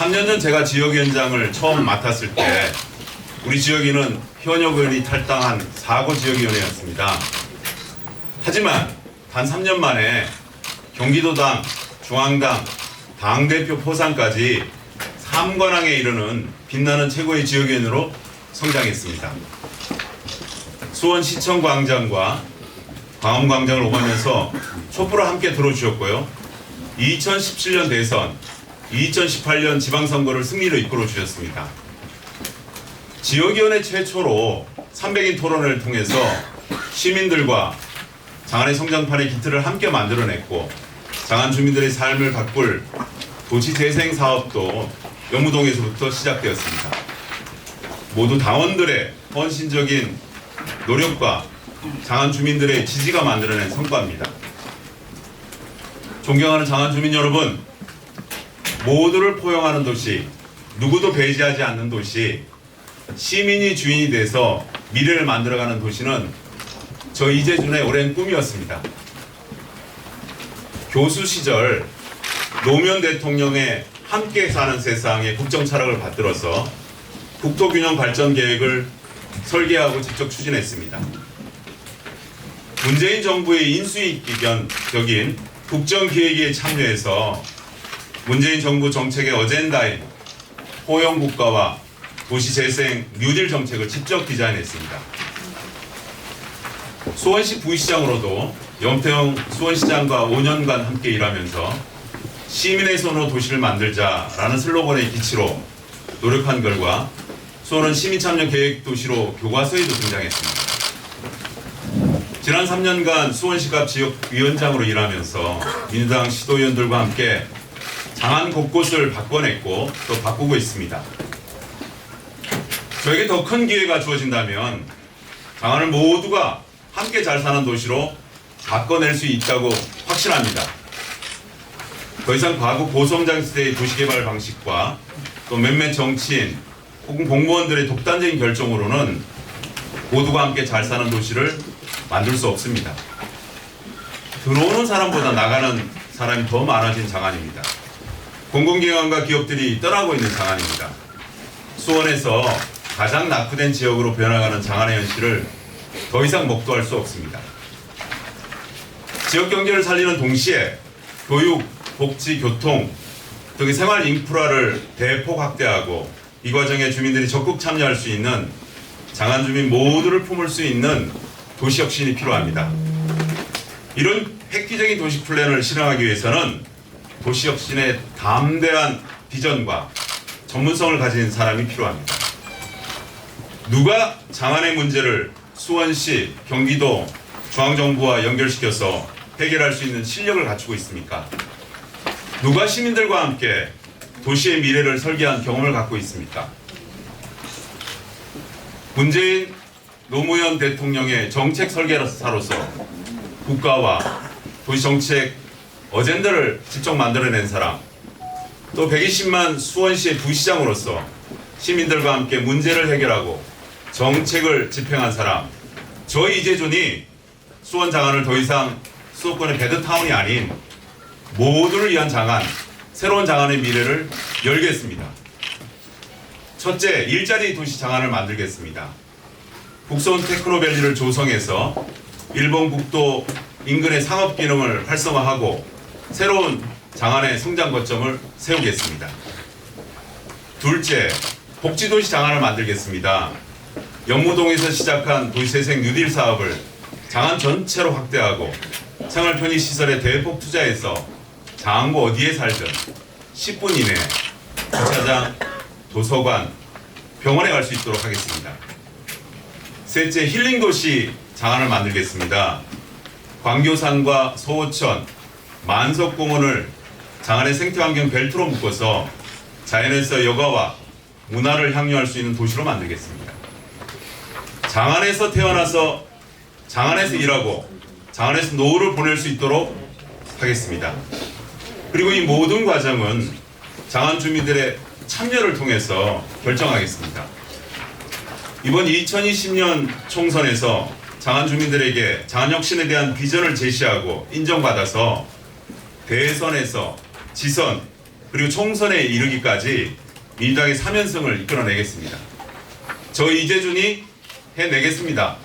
3년 전 제가 지역위원장을 처음 맡았을 때 우리 지역위는 현역 의원이 탈당한 사고 지역위원회였습니다. 하지만 단 3년 만에 경기도당, 중앙당, 당대표 포상까지 3관왕에 이르는 빛나는 최고의 지역위원으로 성장했습니다. 수원시청 광장과 광화문 광장을 오가면서 촛불을 함께 들어주셨고요. 2017년 대선, 2018년 지방선거를 승리로 이끌어 주셨습니다. 지역위원회 최초로 300인 토론을 통해서 시민들과 장안의 성장판의 기틀을 함께 만들어냈고 장안 주민들의 삶을 바꿀 도시 재생 사업도 영무동에서부터 시작되었습니다. 모두 당원들의 헌신적인 노력과 장안 주민들의 지지가 만들어낸 성과입니다. 존경하는 장안 주민 여러분, 모두를 포용하는 도시, 누구도 배제하지 않는 도시, 시민이 주인이 돼서 미래를 만들어가는 도시는 저 이재준의 오랜 꿈이었습니다. 교수 시절 노무현 대통령의 함께 사는 세상의 국정 철학을 받들어서 국토균형 발전 계획을 설계하고 직접 추진했습니다. 문재인 정부의 인수위격인 국정기획에 참여해서 문재인 정부 정책의 어젠다인 호영국가와 도시재생 뉴딜 정책을 직접 디자인했습니다. 수원시 부시장으로도 염태영 수원시장과 5년간 함께 일하면서 시민의 손으로 도시를 만들자라는 슬로건의 기치로 노력한 결과 수원은 시민참여 계획 도시로 교과서에도 등장했습니다. 지난 3년간 수원시갑 지역위원장으로 일하면서 민주당 시도위원들과 함께 장안 곳곳을 바꿔냈고 또 바꾸고 있습니다. 저에게 더 큰 기회가 주어진다면 장안을 모두가 함께 잘 사는 도시로 바꿔낼 수 있다고 확신합니다. 더 이상 과거 고성장 시대의 도시개발 방식과 또 몇몇 정치인 혹은 공무원들의 독단적인 결정으로는 모두가 함께 잘 사는 도시를 만들 수 없습니다. 들어오는 사람보다 나가는 사람이 더 많아진 장안입니다. 공공기관과 기업들이 떠나고 있는 장안입니다. 수원에서 가장 낙후된 지역으로 변화가는 장안의 현실을 더 이상 목도할 수 없습니다. 지역 경제를 살리는 동시에 교육, 복지, 교통 등의 생활 인프라를 대폭 확대하고 이 과정에 주민들이 적극 참여할 수 있는 장안 주민 모두를 품을 수 있는 도시 혁신이 필요합니다. 이런 획기적인 도시 플랜을 실행하기 위해서는 도시 혁신의 담대한 비전과 전문성을 가진 사람이 필요합니다. 누가 장안의 문제를 수원시, 경기도, 중앙정부와 연결시켜서 해결할 수 있는 실력을 갖추고 있습니까? 누가 시민들과 함께 도시의 미래를 설계한 경험을 갖고 있습니까? 문재인 노무현 대통령의 정책 설계사로서 국가와 도시 정책 어젠다를 직접 만들어낸 사람, 또 120만 수원시의 부시장으로서 시민들과 함께 문제를 해결하고 정책을 집행한 사람, 저 이재준이 수원 장안을 더 이상 수도권의 배드타운이 아닌 모두를 위한 장안, 새로운 장안의 미래를 열겠습니다. 첫째, 일자리 도시 장안을 만들겠습니다. 북서원 테크노밸리를 조성해서 일본 국도 인근의 상업 기능을 활성화하고 새로운 장안의 성장 거점을 세우겠습니다. 둘째, 복지도시 장안을 만들겠습니다. 영무동에서 시작한 도시재생 뉴딜 사업을 장안 전체로 확대하고 생활 편의 시설에 대폭 투자해서 장안구 어디에 살든 10분 이내 주차장, 도서관, 병원에 갈 수 있도록 하겠습니다. 셋째, 힐링 도시 장안을 만들겠습니다. 광교산과 소호천, 만석공원을 장안의 생태환경 벨트로 묶어서 자연에서 여가와 문화를 향유할 수 있는 도시로 만들겠습니다. 장안에서 태어나서 장안에서 일하고 장안에서 노후를 보낼 수 있도록 하겠습니다. 그리고 이 모든 과정은 장안 주민들의 참여를 통해서 결정하겠습니다. 이번 2020년 총선에서 장안 주민들에게 장안 혁신에 대한 비전을 제시하고 인정받아서 대선에서 지선 그리고 총선에 이르기까지 민주당의 3연승을 이끌어내겠습니다. 저 이재준이 해내겠습니다.